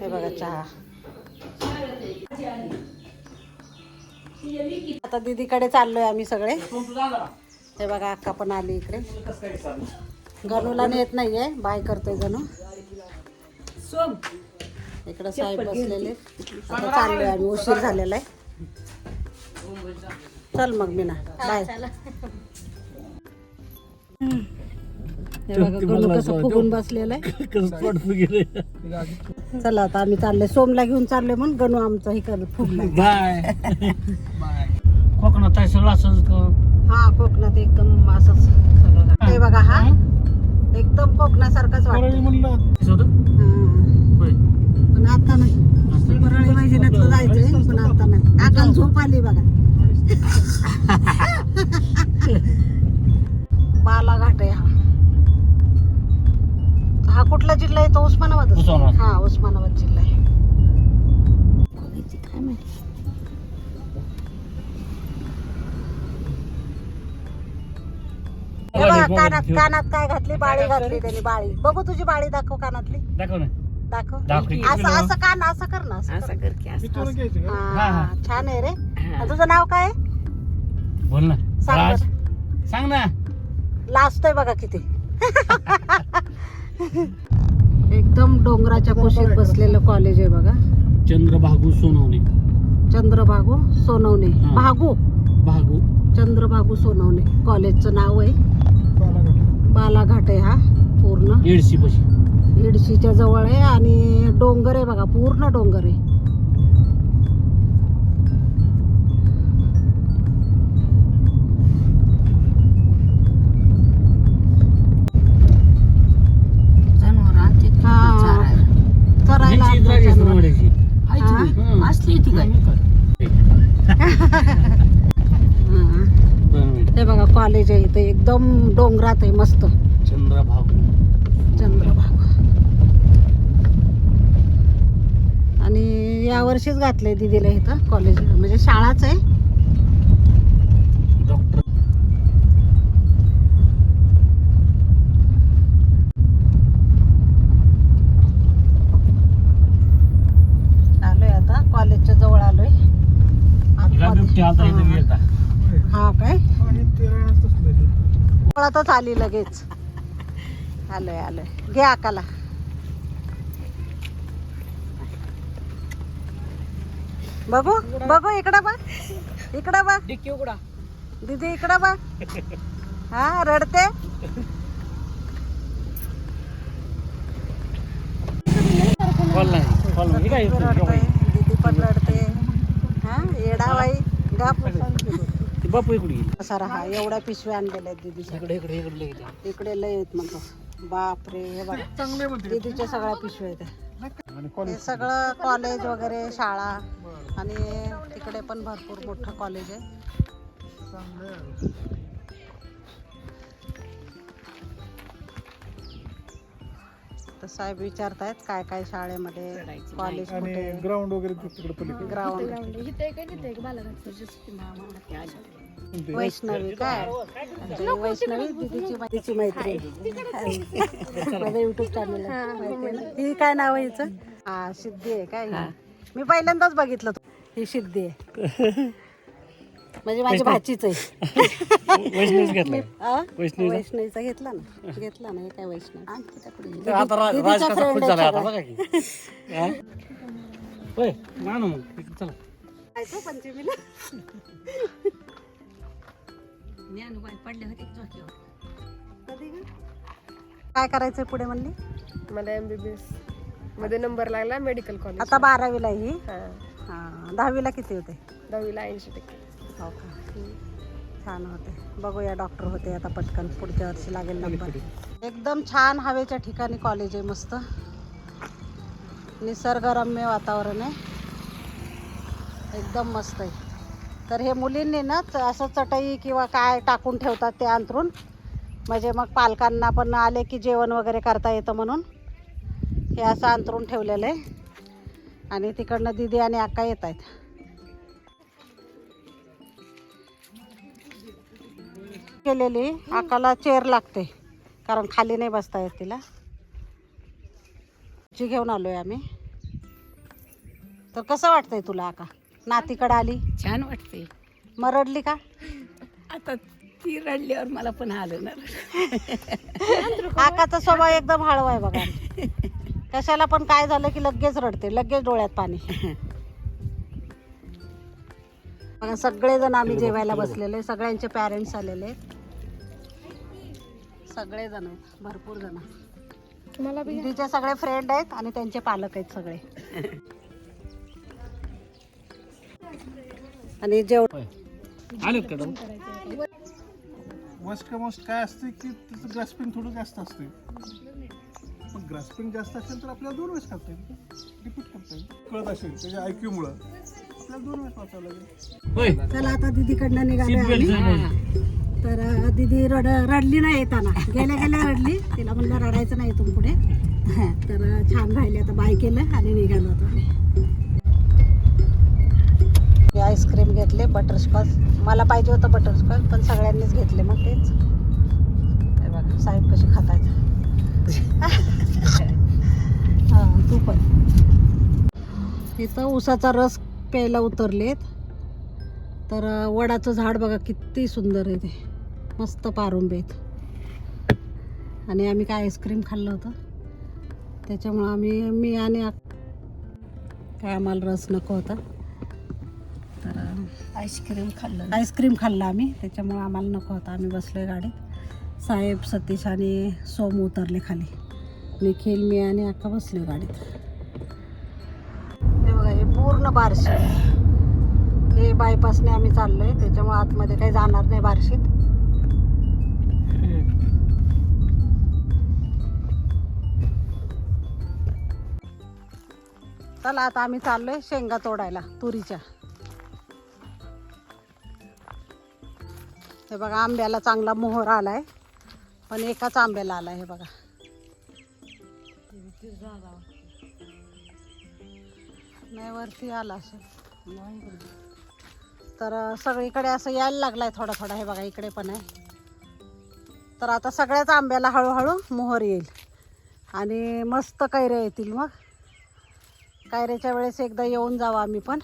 हे बघा चहा. आता दीदीकडे चाललोय आम्ही सगळे. हे बघा अक्का पण आली इकडे. गणूला नेत नाहीये बाय करतोय गणू. इकडे साहेब बसलेले. आता चाललोय आम्ही उशीर झालेला आहे. चल मग मी ना बाय हे बघा गणू कसं फुगून बसलेलं आहे. चला आता आम्ही चाललोय. सोमला घेऊन चाललोय म्हणून गणू आमचा ही कर फुगला. बाय. कोकणात आहे सगळं असंच हा कोकणात एकदम असंच सगळं. हे. बघा हा. एकदम कोकणासारखंच वाटतं. म्हणलं हा. होय. पण आता नाही. परळी मैदानातलं जायचंय पण आता नाही. आकाल झोप आली बघा. उस्मानाबाद. उस्मानाबाद. हा उस्मानाबाद जिल्हा आहे. हे बघा कानात कानात काय घातली? बाळी घातली त्यांनी बाळी. बघू तुझी बाळी दाखव कानातली. दाखव ना. दाखव. दाखव. की असं? असं कान असं कर ना असं कर. हा, हा, हा. छान आहे रे. आणि तुझं नाव काय? आहे? बोल ना. सांग राज. बरं. सांग ना. लाजतोय बघा किती. एकदम डोंगराच्या कुशीत बसलेलं कॉलेज आहे बघा. चंद्रभागू सोनवणे. चंद्रभागू सोनवणे. हा. भागू. भागू. चंद्रभागू सोनवणे. कॉलेजचं नाव आहे. बालाघाट. आहे हा पूर्ण. येडशी पशी. इडशीच्या जवळ आहे आणि डोंगर आहे बघा पूर्ण डोंगर आहे. हा. हे बघा कॉलेज आहे इथे. एकदम डोंगरात आहे मस्त. चंद्रभागू. चंद्रभाग. आणि या वर्षीच घातलंय दीदीला इथं कॉलेज म्हणजे शाळाच आहे. पळतच आली लगेच. आलोय आलोय. घे आकाला. बघू बघू इकडं बघ. इकडं बघ. डिक्की उघडा. दीदी इकडं बघ. हा रडते. हे दीदी रडते दीदी पण रडते. हा येडाबाई गप. ते बापू इकडे गेली. सारा हा एवढ्या पिशव्या आणलेल्या आहेत दीदीच्या. इकडे इकडे इकडे गेली. इकडे लय आहेत मग बाप रे हे बघा. दीदीच्या सगळ्या पिशव्या आहेत. हे सगळं कॉलेज वगैरे शाळा आणि तिकडे पण भरपूर मोठं कॉलेज आहे. तर साहेब विचारतायत काय काय शाळेमध्ये कॉलेज ग्राउंड वगैरे तिकडे पलीकडे. ग्राउंड इथे काय तिथे बालाघाट वैष्णवी काय? अच्छा, ही वैष्णवी दीदीची दीदीची मैत्री माझं युट्यूब चॅनल आहे ही काय नाव आहे हिचं? हा सिद्धी आहे काय? ही? मी पहिल्यांदाच बघितलं तू. ही सिद्धी आहे. म्हणजे माझी भाचीच आहे. वैष्णवीच घेतलाय आ? वैष्णवीचा? वैष्णवीचा घेतला ना. घेतला ना हे काय वैष्णव? आणखी पुढे. तर आता रा- दीदीचा राज कसा friend खुश आहे झालाय आता सगळा. बघा की. हा? होय ना ना मग. इकडे चला. काय तो पंचमीला? ज्ञानबाई पडले होते चौकीवर कधी ग? काय करायचंय पुढे म्हणली? मला एम बी बी एसमध्ये नंबर लागला मेडिकल कॉलेज आता बारावीला ही? हा. हा दहावीला किती होते? दहावीला ऐंशी टक्के. हो का? छान होते. बघूया डॉक्टर होते आता पटकन. पुढच्या वर्षी लागेल नंबर एकदम छान हवेच्या ठिकाणी कॉलेज आहे मस्त. निसर्गरम्य वातावरण आहे. एकदम मस्त आहे. तर हे मुलींनी ना असं चटई किंवा काय टाकून ठेवतात ते अंतरून म्हणजे मग पालकांना पण आले की जेवण वगैरे करता येतं म्हणून. हे असं अंतरून ठेवलेलं आहे. आणि तिकडनं दिदी आणि अक्का येत आहेत. केलेली आकाला चेअर लागते कारण खाली नाही बसता येत तिला. जी घेऊन आलोय आम्ही. तर कसं वाटतंय तुला आका? नातीकडे आली? छान वाटते मग रडली का? आता ती रडल्यावर मला पण आलं ना. आकाचा स्वभाव एकदम हळवा आहे बघा. कशाला पण काय झालं की लगेच रडते लगेच डोळ्यात पाणी. बघा सगळेजण आम्ही जेवायला बसलेले. सगळ्यांचे पॅरेंट्स आलेले आहेत. सगळे जण आहेत भरपूर जण मला बी दीदीचे सगळे फ्रेंड आहेत आणि त्यांचे पालक आहेत सगळे. आणि जेव होय. आलेत का जाऊ मोस्ट का मोस्ट काय असते की त्याचं ग्रास्पिंग थोडं जास्त असते पण ग्रास्पिंग जास्त असेल तर आपल्याला दोन वेळेस करता येईल. रिपीट करता येईल. कळत असेल त्याच्या आयक्यू मुळे. आपल्याला दोन वेळेस वाचावं लागेल. होय. चला आता दीदीकडनं निघाले तर दिदी दीदी रड रडली नाही येताना. गेल्या गेल्या रडली. तिला म्हणलं रडायचं नाही इथून पुढे. तर छान राहिले. आता बाय केलं आणि निघालो होतो मी आईस्क्रीम घेतले बटरस्कॉच. मला पाहिजे होतं बटरस्कॉच पण सगळ्यांनीच घेतले मग तेच. बघा साहेब कसे खातायत. हां तू पण. इथं उसाचा रस प्यायला उतरलेत. तर वडाचं झाड बघा किती सुंदर आहे ते. मस्त पारुंबे आहेत. आणि आम्ही काय आईस्क्रीम खाल्लं होतं. त्याच्यामुळं आम्ही मी आणि काय आम्हाला रस नको होता. तर आईस्क्रीम खाल्लं आईस्क्रीम खाल्लं आम्ही. त्याच्यामुळं आम्हाला नको होता. आम्ही बसलोय गाडीत. साहेब सतीश आणि सोम उतरले खाली. निखिल मी आणि अक्का बसलोय गाडीत. हे बघा हे पूर्ण बारशी. हे बायपासने आम्ही चाललोय. त्याच्यामुळे आतमध्ये काही जाणार नाही बारशीत. चला आता आम्ही चाललोय शेंगा तोडायला तुरीच्या. हे बघा आंब्याला चांगला मोहर आलाय. पण एकाच आंब्याला आलाय हे बघा. नाही वरती आला तर सगळीकडे असं यायला लागलाय थोडा थोडा हे बघा इकडे पण आहे. तर आता सगळ्याच आंब्याला हळूहळू मोहर येईल. आणि मस्त कैऱ्या येतील मग. कायऱ्याच्या वेळेस एकदा येऊन जावं आम्ही पण.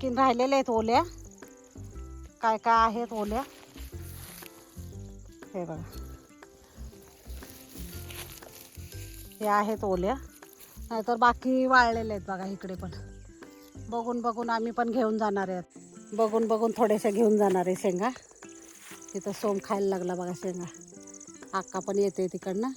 किन राहिलेल्या आहेत ओल्या. काय काय आहेत ओल्या. हे बघा. हे आहेत ओल्या. नाहीतर बाकी वाळलेले आहेत बघा इकडे पण. बघून बघून आम्ही पण घेऊन जाणार आहेत. बघून बघून थोड्याशा घेऊन जाणार आहे शेंगा. तिथं सोम खायला लागला बघा शेंगा. आक्का पण येते तिकडनं.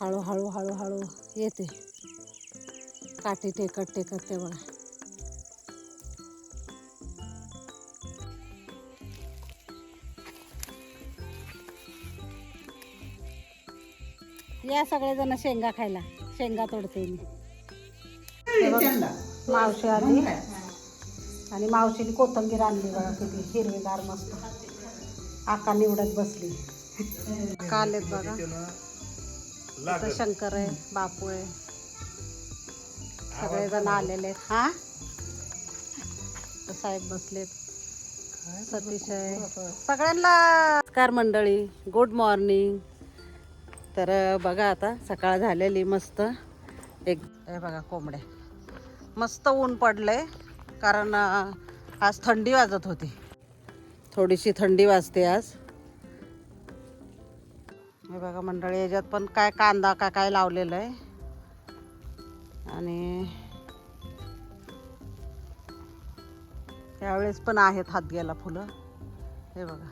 हळूहळू हळूहळू येते काठी टेकत टेकत ते बघा. या सगळेजण शेंगा खायला. शेंगा तोडते मी. मावशी आली. आणि मावशीने कोथंबीर आणली बघा किती हिरवीगार मस्त. आका निवडत बसली. आका आलेत बघा. इथं शंकर आहे बापू आहे. सगळेजण आलेले आहेत. हा? साहेब बसलेत. सतीश आहे. सगळ्यांना नमस्कार मंडळी. गुड मॉर्निंग तर बघा आता सकाळ झालेली मस्त. एक हे बघा कोंबड्या. मस्त ऊन पडलंय. कारण आज थंडी वाजत होती. थोडीशी थंडी वाजते आज. हे बघा मंडळी याच्यात पण काय कांदा का काय लावलेलं आहे. आणि त्यावेळेस पण आहेत हातग्याला फुलं. हे बघा.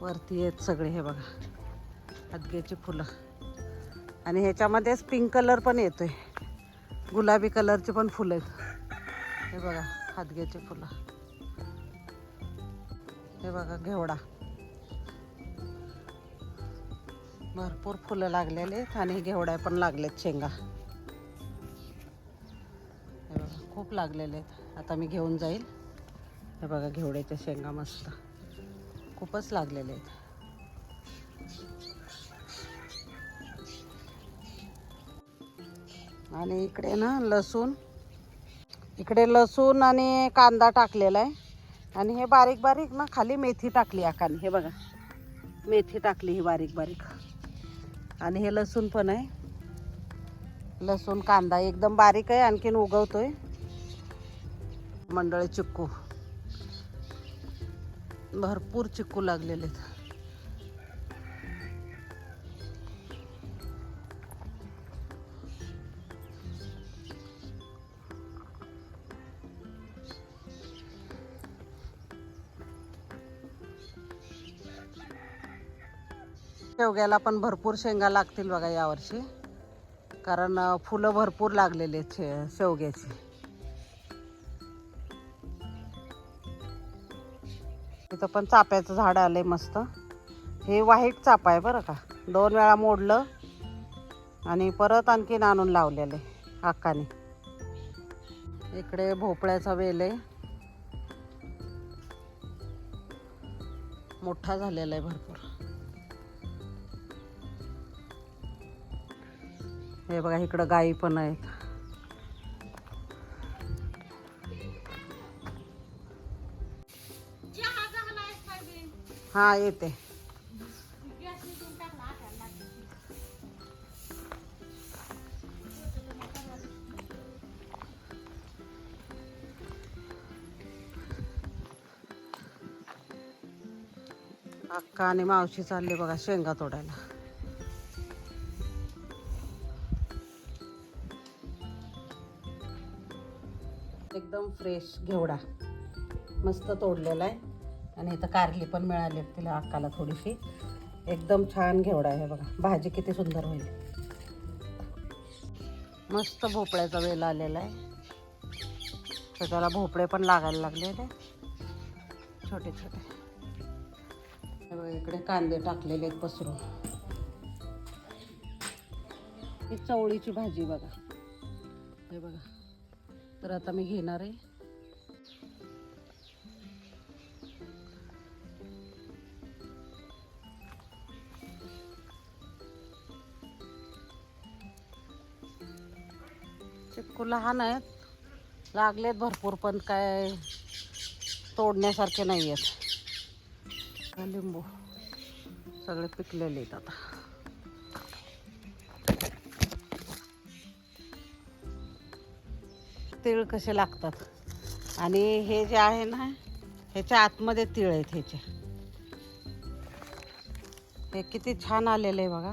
वरती आहेत सगळे हे बघा. हातग्याची फुलं. आणि ह्याच्यामध्येच पिंक कलर पण येतोय. गुलाबी कलरचे पण फुलं आहेत. हे बघा हातग्याचे फुलं. हे बघा घेवडा. भरपूर फुलं लागलेले आहेत आणि घेवड्या पण लागलेत शेंगा. हे बघा खूप लागलेले आहेत. आता मी घेऊन जाईल. हे बघा घेवड्याच्या शेंगा मस्त. खूपच लागलेले आहेत. आणि इकडे ना लसूण. इकडे लसूण आणि कांदा टाकलेला आहे. आणि हे बारीक बारीक ना खाली मेथी टाकली आकाने. हे बघा मेथी टाकली ही बारीक बारीक. आणि हे लसूण पण आहे. लसूण कांदा एकदम बारीक आहे आणखीन उगवतोय. मंडळी चिक्कू. भरपूर चिक्कू लागलेले आहेत. शेवग्याला पण भरपूर शेंगा लागतील बघा यावर्षी. कारण फुलं भरपूर लागलेले आहेत शे शेवग्याची. तिथं पण चाप्याचं झाड आलंय मस्त. हे वाईट चाप आहे बरं का. दोन वेळा मोडलं आणि परत आणखीन आणून लावलेलं आहे हक्काने इकडे भोपळ्याचा वेल आहे. मोठा झालेला आहे भरपूर. हे बघा इकडं गाई पण आहेत. हा येते. अक्का आणि मावशी चालले बघा शेंगा तोडायला. एकदम फ्रेश घेवडा. मस्त तोडलेला आहे. आणि इथं कारली पण मिळाली आहेत तिला अक्काला थोडीशी. एकदम छान घेवडा आहे बघा. भाजी किती सुंदर होईल. मस्त भोपळ्याचा वेल आलेला आहे. तर त्याला भोपळे पण लागायला लागलेले छोटे छोटे. इकडे कांदे टाकलेले आहेत पसरून. ही चवळीची भाजी बघा. हे बघा. तर आता मी घेणार आहे. चिक्कू लहान आहेत. लागलेत भरपूर पण काय तोडण्यासारखे नाही आहेत. लिंबू सगळे पिकलेले आहेत आता. तीळ कसे लागतात? आणि हे जे आहे ना ह्याच्या आतमध्ये तीळ आहेत ह्याचे. हे किती छान आलेलं आहे बघा.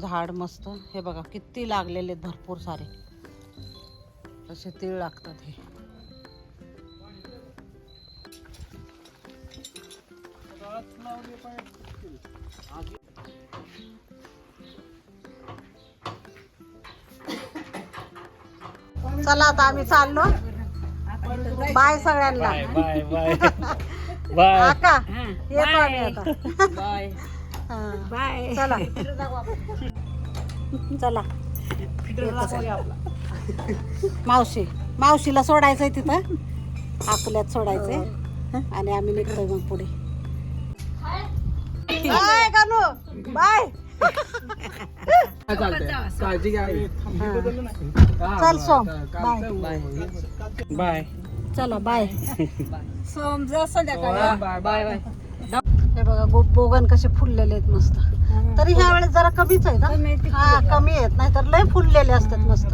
झाड मस्त. हे बघा किती लागलेले आहेत भरपूर सारे. असे तीळ लागतात हे. चला आता आम्ही चाललो. बाय सगळ्यांना. Bye bye bye. आका येतो आम्ही आता. बाय. हा. बाय. चला. चला. मावशी मावशीला सोडायचंय तिथं. आपल्यात सोडायचंय. हं? आणि आम्ही निघतोय मग पुढे. बाय. कानू बाय. काळजी घ्या. चल सोम. बाय. बाय. चला बाय. समजा संध्याकाळी बाय बाय हे बघा गो बोगन कसे फुललेले आहेत मस्त. तरी ह्या वेळेस जरा कमीच आहेत हा? हा कमी आहेत. नाहीतर लय फुललेले असतात मस्त.